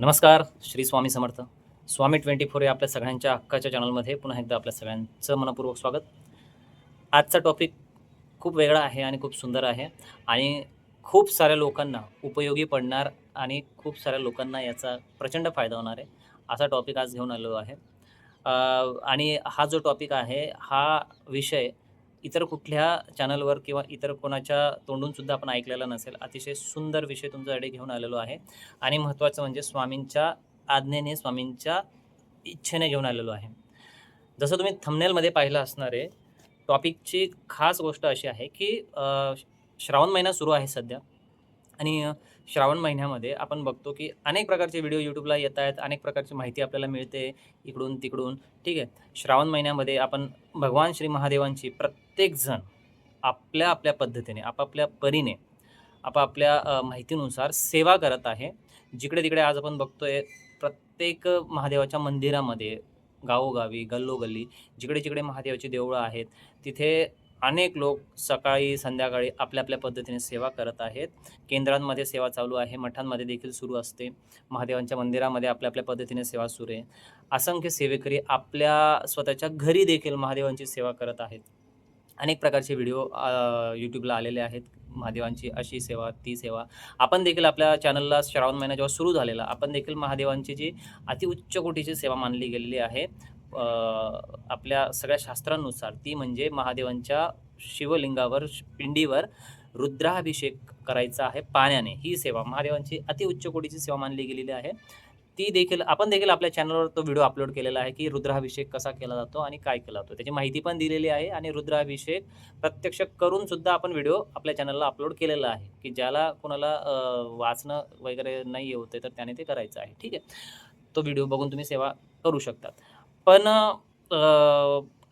नमस्कार Shri Swami Samarth. Swami twenty four या आपल्या सगळ्यांच्या हक्काच्या चॅनलमध्ये पुन्हा एकदा आपल्या सगळ्यांचं मनपूर्वक स्वागत. आजचा टॉपिक खूप वेगळा आहे आणि खूप सुंदर आहे आणि खूप साऱ्या लोकांना उपयोगी पडणार आणि खूप साऱ्या लोकांना याचा प्रचंड फायदा होणार आहे असा टॉपिक आज घेऊन आलो आहे. आणि हा जो टॉपिक आहे हा विषय इतर कुठल्या चॅनलवर किंवा इतर कोणाच्या तोंडूनसुद्धा आपण ऐकलेला नसेल अतिशय सुंदर विषय तुमच्याकडे घेऊन आलेलो आहे. आणि महत्त्वाचं म्हणजे स्वामींच्या आज्ञेने स्वामींच्या इच्छेने घेऊन आलेलो आहे. जसं तुम्ही थंबनेलमध्ये पाहिलं असणारे टॉपिकची खास गोष्ट अशी आहे की श्रावण महिना सुरू आहे सध्या. आणि श्रावण महिन्यामध्ये आपण बघतो की अनेक प्रकारचे व्हिडिओ यूट्यूबला येत आहेत अनेक प्रकारची माहिती आपल्याला मिळते इकडून तिकडून. ठीक आहे. श्रावण महिन्यामध्ये आपण भगवान श्री महादेवांची प्रत्येकजण आपल्या आपल्या पद्धतीने आपापल्या परीने आपापल्या माहितीनुसार सेवा करत आहे. जिकडे तिकडे आज आपण बघतोय प्रत्येक महादेवाच्या मंदिरामध्ये गावोगावी गल्लोगल्ली जिकडे जिकडे महादेवाची देवळं आहेत तिथे अनेक लोक सकाळी संध्याकाळी आपल्या आपल्या पद्धतीने सेवा करत आहेत. केंद्रांमध्ये सेवा चालू आहे मठांमध्ये देखील सुरू असते. महादेवांच्या मंदिरामध्ये आपल्या आपल्या पद्धतीने सेवा सुरू आहे. असंख्य सेवेकरी आपल्या स्वतःच्या घरी देखील महादेवांची सेवा करत आहेत. अनेक प्रकारचे व्हिडिओ यूट्यूबला आलेले आहेत. महादेवांची अशी सेवा ती सेवा. आपण देखील आपल्या चॅनलला श्रावण महिना जेव्हा सुरू झालेला आपण देखील महादेवांची जी अतिउच्च कोटीची सेवा मानली गेलेली आहे आपल्या सगळ्या शास्त्रांनुसार ती म्हणजे महादेवांच्या शिवलिंगावर पिंडीवर रुद्राभिषेक करायचा आहे पाण्याने. ही सेवा महादेवांची अतिउच्च कोटीची सेवा मानली गेलेली आहे. ती देखील आपण देखील आपल्या चॅनलवर तो व्हिडिओ अपलोड केलेला आहे की रुद्राभिषेक कसा केला जातो आणि काय केला जातो. त्याची माहिती पण दिलेली आहे आणि रुद्राभिषेक प्रत्यक्ष करून सुद्धा आपण व्हिडिओ आपल्या चॅनलला अपलोड केलेला आहे. की ज्याला कोणाला वाचणं वगैरे नाही होते तर त्याने ते करायचं आहे. ठीक आहे? तो व्हिडिओ बघून तुम्ही सेवा करू शकतात. पण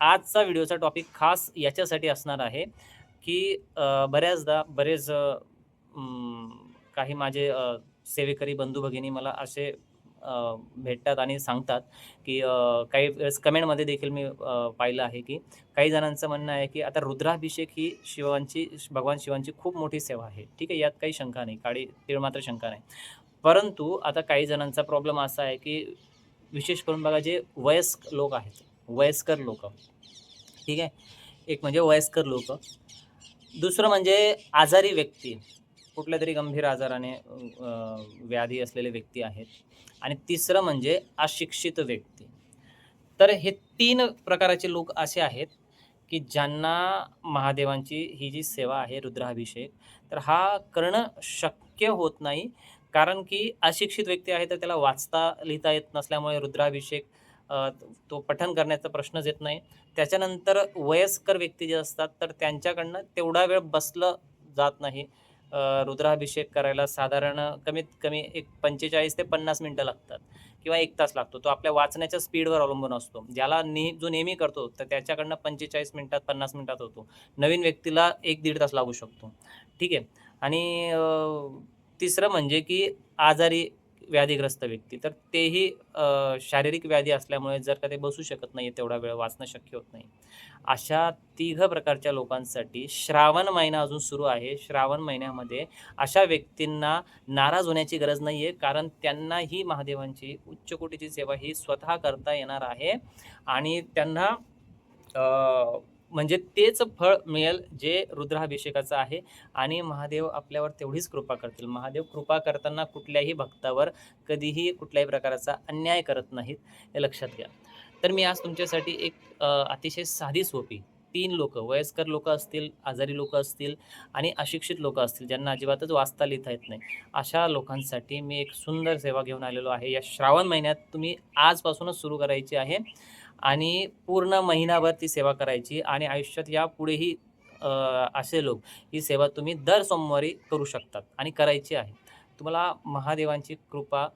आजचा व्हिडिओचा टॉपिक खास याच्यासाठी असणार आहे की बऱ्याचदा बरेच काही माझे सेवेकरी बंधू भगिनी मला असे भेटतात आणि सांगतात की काही वेळेस कमेंटमध्ये देखील मी पाहिलं आहे की काही जणांचं म्हणणं आहे की आता रुद्राभिषेक ही शिवांची भगवान शिवांची खूप मोठी सेवा आहे. ठीक आहे यात काही शंका नाही काळी तीळ मात्र शंका नाही. परंतु आता काही जणांचा प्रॉब्लेम असा आहे की विशेष करून बघा जे वयस्क लोक आहेत वयस्कर लोक. ठीक आहे एक म्हणजे वयस्कर लोक. दुसरं म्हणजे आजारी व्यक्ती. कुठल्या तरी गंभीर आजाराने व्याधी असलेले व्यक्ती आहेत. आणि तिसरं म्हणजे अशिक्षित व्यक्ती. तर हे तीन प्रकाराचे लोक असे आहेत की ज्यांना महादेवांची ही जी सेवा आहे रुद्राभिषेक तर हा करणं शक्य होत नाही. कारण की अशिक्षित व्यक्ती आहे तर त्याला वाचता लिहिता येत नसल्यामुळे रुद्राभिषेक तो पठन करण्याचा प्रश्नच येत नाही. त्याच्यानंतर वयस्कर व्यक्ती जे असतात तर त्यांच्याकडनं तेवढा वेळ बसलं जात नाही. रुद्राभिषेक करायला साधारण कमीत कमी एक पंचेचाळीस ते पन्नास मिनटं लागतात किंवा एक तास लागतो. तो आपल्या वाचण्याच्या स्पीडवर अवलंबून असतो. ज्याला नेह जो नेहमी करतो तर त्याच्याकडनं पंचेचाळीस मिनटात पन्नास मिनटात होतो. नवीन व्यक्तीला एक दीड तास लागू शकतो. ठीक आहे. आणि तिसरं म्हणजे की आजारी व्याधीग्रस्त व्यक्ती. तर तेही शारीरिक व्याधी असल्यामुळे जर का ते बसू शकत नाही तेवढा वेळ वाचणं शक्य होत नाही. अशा तिघ प्रकारच्या लोकांसाठी श्रावण महिना अजून सुरू आहे. श्रावण महिन्यामध्ये अशा व्यक्तींना नाराज होण्याची गरज नाही आहे कारण त्यांना ही महादेवांची उच्चकोटीची सेवा ही स्वतः करता येणार आहे. आणि त्यांना म्हणजे तेच फळ मिळेल जे रुद्राभिषेकाचं आहे. आणि महादेव आपल्यावर तेवढीच कृपा करतील. महादेव कृपा करताना कुठल्याही भक्तावर कधीही कुठल्याही प्रकारचा अन्याय करत नाहीत हे लक्षात घ्या. तर मी आज तुमच्यासाठी एक अतिशय साधी सोपी तीन लोक वयस्कर लोक असतील आजारी लोक असतील आणि अशिक्षित लोक असतील ज्यांना अजिबातच वाचता लिहिता येत नाही. अशा लोकांसाठी मी एक सुंदर सेवा घेऊन आलेलो आहे. या श्रावण महिन्यात तुम्ही आजपासूनच सुरू करायची आहे. आणि पूर्ण महिनाभर ती सेवा करायची आणि आयुष्यात यापुढेही असे लोक ही सेवा तुम्ही दर सोमवारी करू शकतात आणि करायची आहे. तुम्हाला महादेवांची कृपा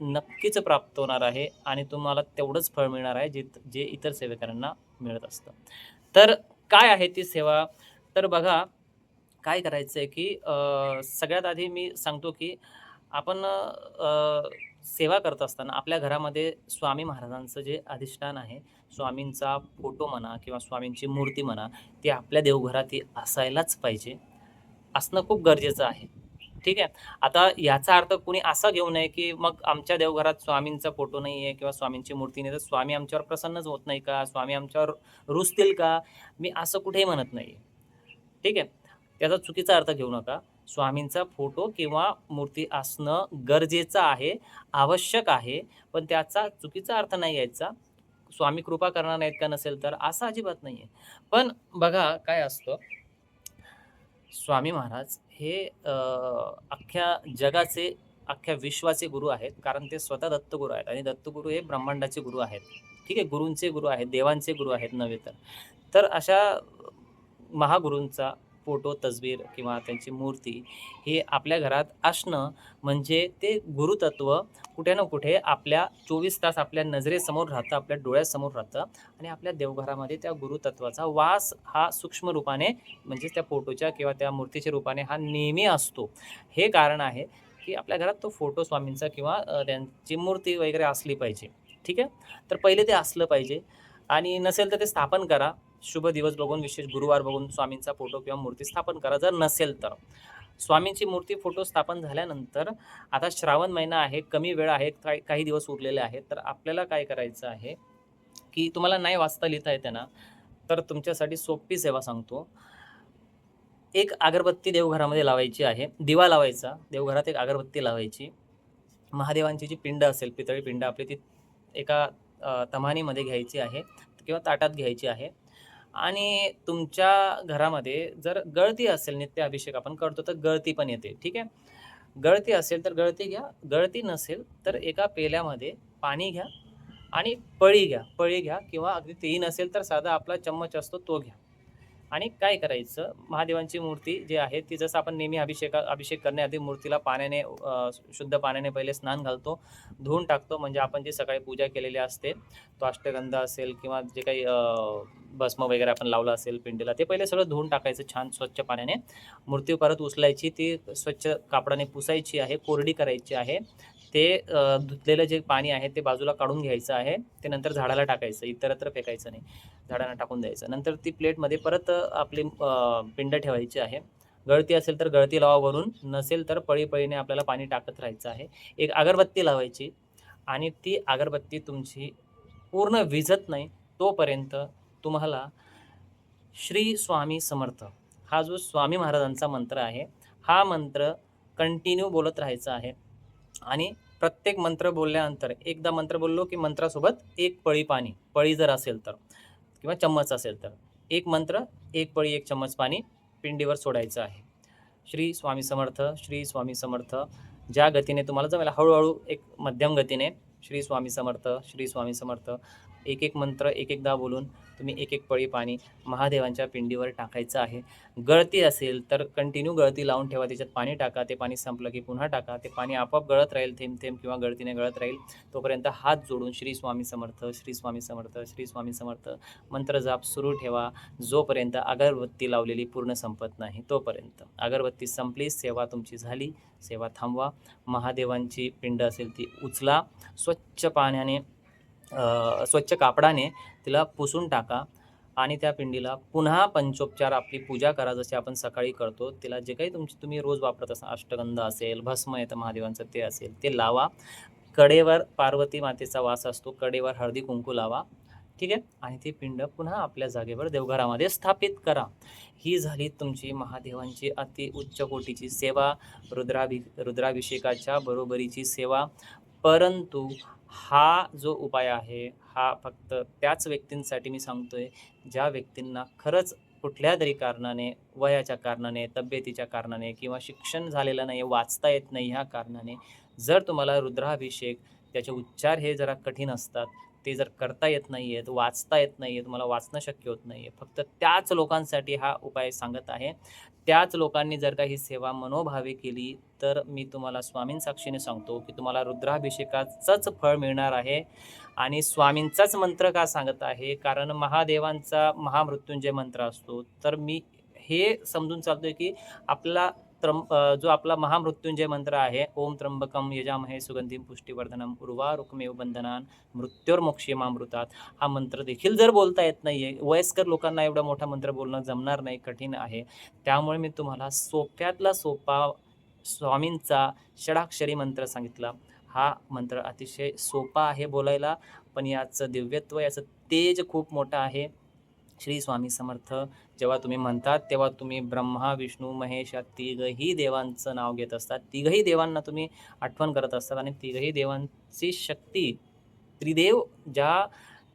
नक्कीच प्राप्त होणार आहे आणि तुम्हाला तेवढंच फळ मिळणार आहे जे जे इतर सेवेकरांना मिळत असतं. तर काय आहे ती सेवा? तर बघा काय करायचं आहे की सगळ्यात आधी मी सांगतो की आपण सेवा करत असताना आपल्या घरामध्ये स्वामी महाराजांचं जे अधिष्ठान आहे स्वामींचा फोटो म्हणा किंवा स्वामींची मूर्ती म्हणा ती आपल्या देवघरात ती असायलाच पाहिजे. असणं खूप गरजेचं आहे. ठीक आहे? आता याचा अर्थ कुणी असा घेऊ नये की मग आमच्या देवघरात स्वामींचा फोटो नाही आहे किंवा स्वामींची मूर्ती नाही तर स्वामी आमच्यावर प्रसन्नच होत नाही का? स्वामी आमच्यावर रुसतील का? मी असं कुठेही म्हणत नाही ठीक आहे? त्याचा चुकीचा अर्थ घेऊ नका. स्वामींचा फोटो किंवा मूर्ती असणं गरजेचं आहे आवश्यक आहे. पण त्याचा चुकीचा अर्थ नाही यायचा. स्वामी कृपा करणार नाहीत का नसेल तर असं अजिबात नाही आहे पण बघा काय असतं. स्वामी महाराज हे अख्ख्या जगाचे अख्ख्या विश्वाचे गुरु आहेत. कारण ते स्वतः दत्तगुरू आहेत. आणि दत्तगुरू हे ब्रह्मांडाचे गुरु आहेत. ठीक आहे गुरूंचे गुरु आहेत देवांचे गुरु आहेत नव्हे तर. तर अशा महागुरूंचा फोटो तस्वीर किंवा त्यांची मूर्ती हे आपल्या घरात असणं म्हणजे ते गुरुतत्व कुठे ना कुठे आपल्या चोवीस तास आपल्या नजरेसमोर राहतं आपल्या डोळ्यासमोर राहतं आणि आपल्या देवघरामध्ये त्या गुरुतत्वाचा वास हा सूक्ष्म रूपाने म्हणजेच त्या फोटोच्या किंवा त्या मूर्तीच्या रूपाने हा नेहमी असतो. हे कारण आहे की आपल्या घरात तो फोटो स्वामींचा किंवा त्यांची मूर्ती वगैरे असली पाहिजे. ठीक आहे? तर पहिले ते असलं पाहिजे आणि नसेल तर ते स्थापन करा. शुभ दिवस बघून विशेष गुरुवार बघून स्वामींचा फोटो किंवा मूर्ती स्थापन करा. जर नसेल तर. स्वामींची मूर्ती फोटो स्थापन झाल्यानंतर आता श्रावण महिना आहे कमी वेळ आहे काही काही दिवस उरलेले आहेत. तर आपल्याला काय करायचं आहे की तुम्हाला नाही वाचता लिहिता येते ना तर तुमच्यासाठी सोपी सेवा सांगतो. एक अगरबत्ती देवघरामध्ये लावायची आहे. दिवा लावायचा. देवघरात एक अगरबत्ती लावायची. महादेवांची जी पिंड असेल पितळी पिंड आपली ती एका तमानीमध्ये घ्यायची आहे किंवा ताटात घ्यायची आहे. आणि तुमच्या घरामध्ये जर गळती असेल नित्य अभिषेक आपण करतो तर गळती पण येते ठीक आहे? गळती असेल तर गळती घ्या गळती नसेल तर एका पेल्यामध्ये पाणी घ्या आणि पळी घ्या पळी घ्या किंवा अगदी तेही नसेल तर साधा आपला चम्मच असतो तो घ्या. आणि काय करायचं? महादेवांची मूर्ती जी आहे ती जसं आपण नेहमी अभिषेका अभिषेक करण्याआधी मूर्तीला पाण्याने शुद्ध पाण्याने पहिले स्नान घालतो धुवून टाकतो म्हणजे आपण जी सकाळी पूजा केलेली असते तो अष्टगंध असेल किंवा जे काही भस्म वगैरे आपण लावलं असेल पिंडीला ते पहिले सगळं धुवून टाकायचं छान स्वच्छ पाण्याने. मूर्ती परत उचलायची ती स्वच्छ कापडाने पुसायची आहे कोरडी करायची आहे. ते धुतलेलं जे पाणी आहे ते बाजूला काढून घ्यायचं आहे. ते नंतर झाडाला टाकायचं. इतरत्र फेकायचं नाही. झाडांना टाकून द्यायचं. नंतर ती प्लेटमध्ये परत आपली पिंड ठेवायची आहे. गळती असेल तर गळती लावा वरून नसेल तर पळीपळीने आपल्याला पाणी टाकत राहायचं आहे. एक अगरबत्ती लावायची आणि ती अगरबत्ती तुमची पूर्ण विझत नाही तोपर्यंत तुम्हाला श्री स्वामी समर्थ हा जो स्वामी महाराजांचा मंत्र आहे हा मंत्र कंटिन्यू बोलत राहायचा आहे. आणि प्रत्येक मंत्र बोलल्यानंतर एकदा मंत्र बोललो की मंत्रासोबत एक पळी पाणी पळी जर असेल तर किंवा चम्मच असेल तर. एक मंत्र एक पळी एक चम्मच पाणी पिंडीवर सोडायचं आहे. श्री स्वामी समर्थ श्री स्वामी समर्थ. ज्या गतीने तुम्हाला जमेल हळूहळू एक मध्यम गतीने श्री स्वामी समर्थ श्री स्वामी समर्थ. एक एक मंत्र एक एकदा बोलून तुम्ही एक एक पळी पाणी महादेवांच्या पिंडीवर टाकायचं आहे. गळती असेल तर कंटिन्यू गळती लावून ठेवा. त्याच्यात पाणी टाका. ते पाणी संपलं की पुन्हा टाका. ते पाणी आपोआप गळत राहील थेंब थेंब किंवा गळतीने गळत राहील तोपर्यंत हात जोडून श्री स्वामी समर्थ श्री स्वामी समर्थ श्री स्वामी समर्थ मंत्र जाप सुरू ठेवा. जोपर्यंत अगरबत्ती लावलेली पूर्ण संपत नाही तोपर्यंत. अगरबत्ती संपली सेवा तुमची झाली. सेवा थांबवा. महादेवांची पिंड असेल ती उचला. स्वच्छ पाण्याने स्वच्छ कापडाने तिला पुसून टाका आणि त्या पिंडीला पुन्हा पंचोपचार आपली पूजा करा जसे आपण सकाळी करतो. तिला जे काही तुमची तुम्ही रोज वापरत असा अष्टगंध असेल भस्म येतं महादेवांचं ते असेल ते लावा. कडेवर पार्वती मातेचा वास असतो कडेवर हळदी कुंकू लावा. ठीक आहे? आणि ती पिंड पुन्हा आपल्या जागेवर देवघरामध्ये स्थापित करा. ही झाली तुमची महादेवांची अति उच्च कोटीची सेवा. रुद्राभि रुद्राभिषेकाच्या बरोबरीची सेवा. परंतु हा जो उपाय आहे हा फक्त त्याच व्यक्तींसाठी मी सांगतोय ज्या व्यक्तींना खरंच कुठल्या तरी कारणाने वयाच्या कारणाने तब्येतीच्या कारणाने किंवा शिक्षण झालेलं नाही वाचता येत नाही ह्या कारणाने जर तुम्हाला रुद्राभिषेक त्याचे उच्चार हे जरा कठीण असतात ते जर करता येत नाही आहेत वाचता येत नाही आहे तुम्हाला वाचणं शक्य होत नाही आहे फक्त त्याच लोकांसाठी हा उपाय सांगत आहे. त्याच लोकांनी जर का ही सेवा मनोभावे केली तर मी तुम्हाला स्वामीं साक्षीने सांगतो की तुम्हाला रुद्राभिषेकाचंच फळ मिळणार आहे. आणि स्वामींचाच मंत्र का सांगत आहे? कारण महादेवांचा महामृत्युंजय मंत्र असतो. तर मी हे समजून चालतोय की आपला त्रम जो आपला महामृत्युंजय मंत्र आहे ओम त्र्यंबकम यजामहे सुगंधी पुष्टीवर्धनम उर्वा रुक्मेव बंधनान मृत्योर्मोक्षेमामृतात हा मंत्र देखील जर बोलता येत नाही आहे वयस्कर लोकांना एवढा मोठा मंत्र बोलणं जमणार नाही कठीण आहे. त्यामुळे मी तुम्हाला सोप्यातला सोपा स्वामींचा षडाक्षरी मंत्र सांगितला. हा मंत्र अतिशय सोपा आहे बोलायला पण याचं दिव्यत्व याचं तेज खूप मोठं आहे. श्री स्वामी समर्थ. जेव्हा तुम्ही म्हणतात तेव्हा तुम्ही ब्रह्मा विष्णू महेश या तिघही देवांचं नाव घेत असतात. तिघही देवांना तुम्ही आठवण करत असतात आणि तिघही देवांची शक्ती त्रिदेव ज्या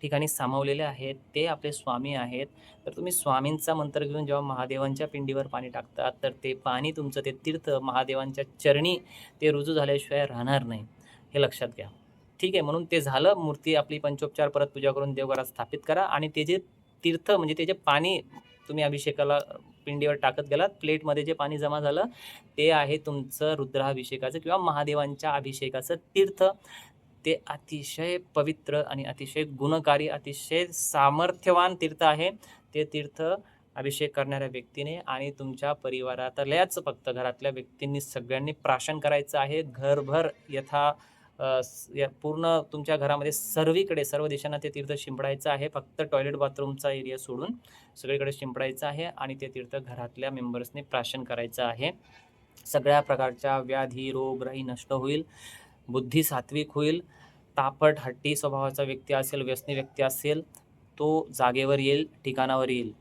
ठिकाणी सामावलेले आहेत ते आपले स्वामी आहेत. तर तुम्ही स्वामींचा मंत्र घेऊन जेव्हा महादेवांच्या पिंडीवर पाणी टाकतात तर ते पाणी तुमचं ते तीर्थ महादेवांच्या चरणी ते रुजू झाल्याशिवाय राहणार नाही. हे लक्षात घ्या. ठीक आहे म्हणून ते झालं. मूर्ती आपली पंचोपचार परत पूजा करून देवघरात स्थापित करा आणि ते जे तीर्थ म्हणजे ते जे पाणी तुम्ही अभिषेकाला पिंडीवर टाकत गेलात प्लेटमध्ये जे पाणी जमा झालं ते आहे तुमचं रुद्राभिषेकाचं किंवा महादेवांच्या अभिषेकाचं तीर्थ. ते अतिशय पवित्र आणि अतिशय गुणकारी अतिशय सामर्थ्यवान तीर्थ आहे. ते तीर्थ अभिषेक करणाऱ्या व्यक्तीने आणि तुमच्या परिवारातल्याच फक्त घरातल्या व्यक्तींनी सगळ्यांनी प्राशन करायचं आहे. घरभर यथा या पूर्ण तुमच्या घरामध्ये सर्वीकडे सर्व देशांना ते तीर्थ शिंपडायचं आहे. फक्त टॉयलेट बाथरूमचा एरिया सोडून सगळीकडे शिंपडायचं आहे आणि ते तीर्थ घरातल्या मेंबर्सने प्राशन करायचं आहे. सगळ्या प्रकारच्या व्याधी रोगराई नष्ट होईल. बुद्धी सात्विक होईल. तापट हट्टी स्वभावाचा व्यक्ती असेल व्यसनी व्यक्ती असेल तो जागेवर येईल ठिकाणावर येईल.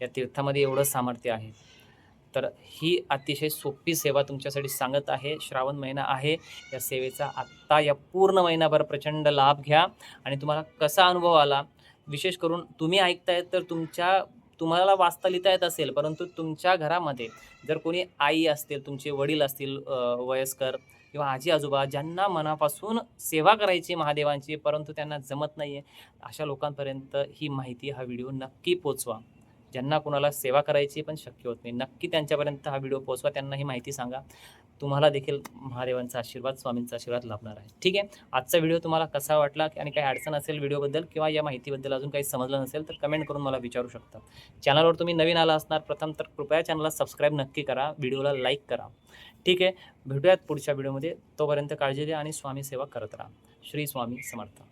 या तीर्थामध्ये एवढं सामर्थ्य आहे. तर ही अतिशय सोपी सेवा तुमच्यासाठी सांगत आहे. श्रावण महिना आहे. या सेवेचा आत्ता या पूर्ण महिनाभर प्रचंड लाभ घ्या. आणि तुम्हाला कसा अनुभव आला? विशेष करून तुम्ही ऐकतायत तर तुमच्या तुम्हाला वाचता लिहिता येत असेल परंतु तुमच्या घरामध्ये जर कोणी आई असतील तुमचे वडील असतील वयस्कर किंवा आजी आजोबा ज्यांना मनापासून सेवा करायची महादेवांची परंतु त्यांना जमत नाही आहे अशा लोकांपर्यंत ही माहिती हा व्हिडिओ नक्की पोचवा. ज्यांना कोणाला सेवा करायची पण शक्य होत नाही. नक्की त्यांच्यापर्यंत हा व्हिडिओ पोचवा त्यांना ही माहिती सांगा. तुम्हाला देखील महादेवांचा आशीर्वाद स्वामींचा आशीर्वाद लाभणार आहे. ठीक आहे? आजचा व्हिडिओ तुम्हाला कसा वाटला आणि काही अडचण असेल व्हिडिओबद्दल किंवा या माहितीबद्दल अजून काही समजलं नसेल तर कमेंट करून मला विचारू शकता. चॅनलवर तुम्ही नवीन आला असणार प्रथम तर कृपया चॅनलला सबस्क्राईब नक्की करा व्हिडिओला लाईक करा. ठीक आहे? भेटूयात पुढच्या व्हिडिओमध्ये. तोपर्यंत काळजी द्या आणि स्वामी सेवा करत राहा. श्री स्वामी समर्थ.